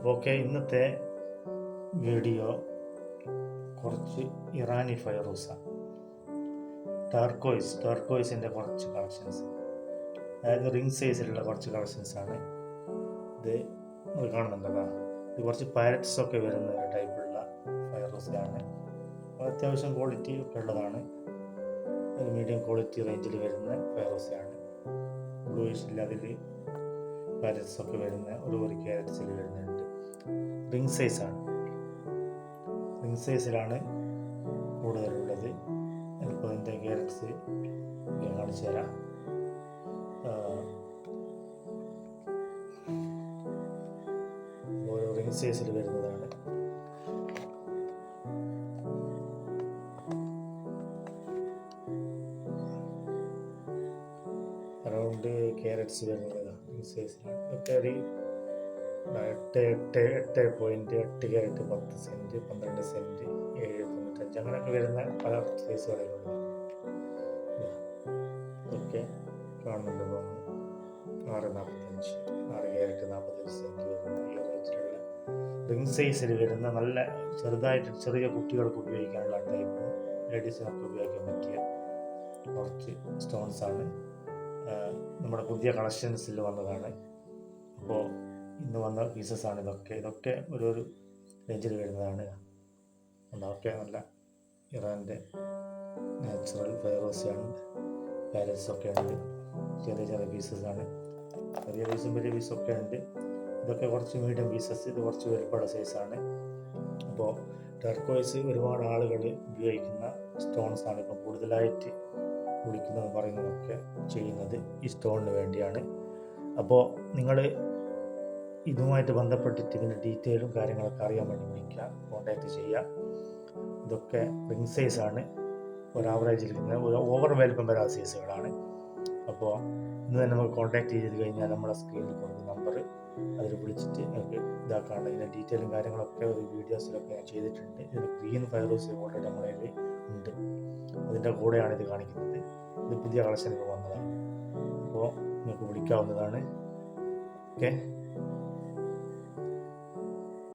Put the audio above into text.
അപ്പോൾ ഓക്കെ ഇന്നത്തെ വീഡിയോ കുറച്ച് ഇറാനി ഫൈറൂസ. ടെർക്കോയ്സ് ടെർക്കോയ്സിന്റെ കുറച്ച് കളക്ഷൻസ് അതായത് റിംഗ് സൈസിലുള്ള കുറച്ച് കളക്ഷൻസ് ആണ്. ഇത് കാണുന്നുണ്ടല്ലോ ഇത് കുറച്ച് പാരറ്റ്സ് ഒക്കെ വരുന്ന ഒരു ടൈപ്പുള്ള ഫൈറൂസിലാണ് അത്യാവശ്യം ക്വാളിറ്റി ഒക്കെ ഉള്ളതാണ്. ഒരു മീഡിയം ക്വാളിറ്റി റേഞ്ചിൽ വരുന്ന ഫൈറൂസയാണ് ബ്ലൂയിഷിൽ അതിൽ പാരറ്റ്സ് ഒക്കെ വരുന്ന ഒരു ഒരു ക്യാരറ്റ്സിൽ വരുന്നുണ്ട് റിംഗ് സൈസാണ് റിംഗ് സൈസിലാണ് കൂടുതലുള്ളത്. ഇപ്പോൾ അതിന്റെ ക്യാരറ്റ്സ് ഞാൻ കാണിച്ചു തരാം. ഓരോ സൈസിൽ വരുന്നതാണ്. അറൗണ്ട് ക്യാരറ്റ്സ് വരുന്നതാണ്. റിംഗ് സൈസിലാണ് ഒക്കെ എട്ട് എട്ട് എട്ട് പോയിന്റ് എട്ട് ക്യാരറ്റ് പത്ത് സെന്റ് പന്ത്രണ്ട് സെന്റ് ഏഴ് തൊണ്ണൂറ്റഞ്ച് അങ്ങനെയൊക്കെ വരുന്ന പല സൈസുകളിലുണ്ട് ഇതൊക്കെ കാണുന്നുണ്ട് തോന്നുന്നു. ആറ് നാൽപ്പത്തഞ്ച് ആറ് ക്യാരറ്റ് നാൽപ്പത്തഞ്ച് സെന്റ് വരുന്ന റിംഗ് സൈസിൽ വരുന്ന നല്ല ചെറുതായിട്ട് ചെറിയ കുട്ടികൾക്ക് ഉപയോഗിക്കാനുള്ള ടൈപ്പ് ലേഡീസിനൊക്കെ ഉപയോഗിക്കാൻ പറ്റിയ കുറച്ച് സ്റ്റോൺസാണ് നമ്മുടെ പുതിയ കളക്ഷൻസിൽ വന്നതാണ്. അപ്പോൾ ഇന്ന് വന്ന പീസസ് ആണ് ഇതൊക്കെ. ഇതൊക്കെ ഒരു ഒരു റേഞ്ചിൽ വരുന്നതാണ്. അതൊക്കെ നല്ല ഇറാന്റെ നാച്ചുറൽ ഫയറോസിയാണ് പാരറ്റ്സ് ഒക്കെ ഉണ്ട്. ചെറിയ ചെറിയ പീസസ് ആണ്. ചെറിയ പീസും വലിയ പീസും ഒക്കെ ഉണ്ട്. ഇതൊക്കെ കുറച്ച് മീഡിയം പീസസ് ഇത് കുറച്ച് വലുപ്പമുള്ള സൈസാണ് അപ്പോൾ ടെർക്കോയ്സ് ഒരുപാട് ആളുകൾ ഉപയോഗിക്കുന്ന സ്റ്റോൺസ് ആണ് ഇപ്പോൾ കൂടുതലായിട്ട് വിളിക്കുന്നത് പറയുന്നതൊക്കെ ചെയ്യുന്നത് ഈ സ്റ്റോണിന് വേണ്ടിയാണ്. അപ്പോൾ നിങ്ങൾ ഇതുമായിട്ട് ബന്ധപ്പെട്ടിട്ട് ഇതിന്റെ ഡീറ്റെയിലും കാര്യങ്ങളൊക്കെ അറിയാൻ വേണ്ടി വിളിക്കുക കോൺടാക്ട് ചെയ്യുക. ഇതൊക്കെ റിംഗ് ആണ്. ഒരു ആവറേജിൽ ഒരു ഓവർ വലിപ്പം വരാത്ത സൈസുകളാണ് അപ്പോൾ ഇന്ന് തന്നെ നമുക്ക് കോൺടാക്ട് ചെയ്ത് കഴിഞ്ഞാൽ നമ്മുടെ സ്ക്രീനിൽ കൊടുക്കുന്ന നമ്പർ അതിൽ വിളിച്ചിട്ട് നിങ്ങൾക്ക് ഇതാക്കാണ്ട് ഇതിന്റെ ഡീറ്റെയിലും കാര്യങ്ങളൊക്കെ ഒരു വീഡിയോസിലൊക്കെ ഞാൻ ചെയ്തിട്ടുണ്ട്. ഇതിന് ഗ്രീൻ ഫയറോസ് ഓൾറെഡി നമ്മുടെ കയ്യിൽ ഉണ്ട്. അതിന്റെ കൂടെയാണ് ഇത് കാണിക്കുന്നത്. ഇത് പുതിയ കളക്ഷനൊക്കെ വന്നതാണ്. അപ്പോൾ നിങ്ങൾക്ക് വിളിക്കാവുന്നതാണ്. ഓക്കെ